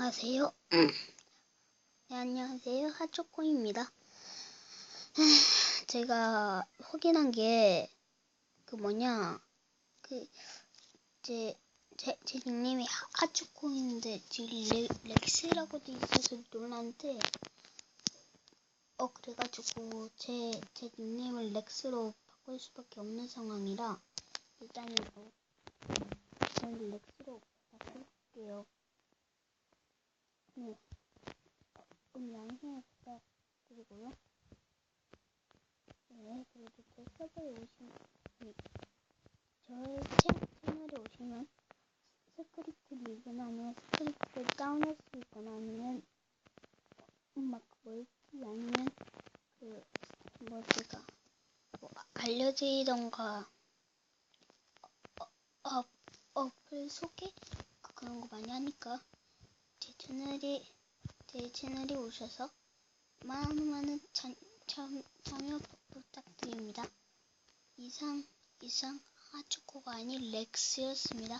안녕하세요. 네, 안녕하세요. 하초코입니다. 제가 확인한 게, 그 뭐냐, 그, 제, 제, 제 닉네임이 하- 하초코인데, 지금 렉, 렉스라고 돼 있어서 놀랐는데, 어, 그래가지고, 제, 제 닉네임을 렉스로 바꿀 수밖에 없는 상황이라, 일단은, 어, 저는 렉스로 바꿀게요. 네. 조금 양해 부탁드리고요. 네, 그리고 제 서버에 오시면, 네. 저의 채, 채널에 오시면, 스크립트 리그나 아니면 스크립트를 다운할 수 있거나 아니면, 음, 막 뭐였지? 아니면, 그, 뭐, 제가, 뭐, 아- 알려드리던가, 어, 어, 어플 소개? 그- 그런 거 많이 하니까, 제 채널이 제 채널에 오셔서 많은 많은 참, 참, 참여 부탁드립니다. 이상 이상 하초코가 아닌 렉스였습니다.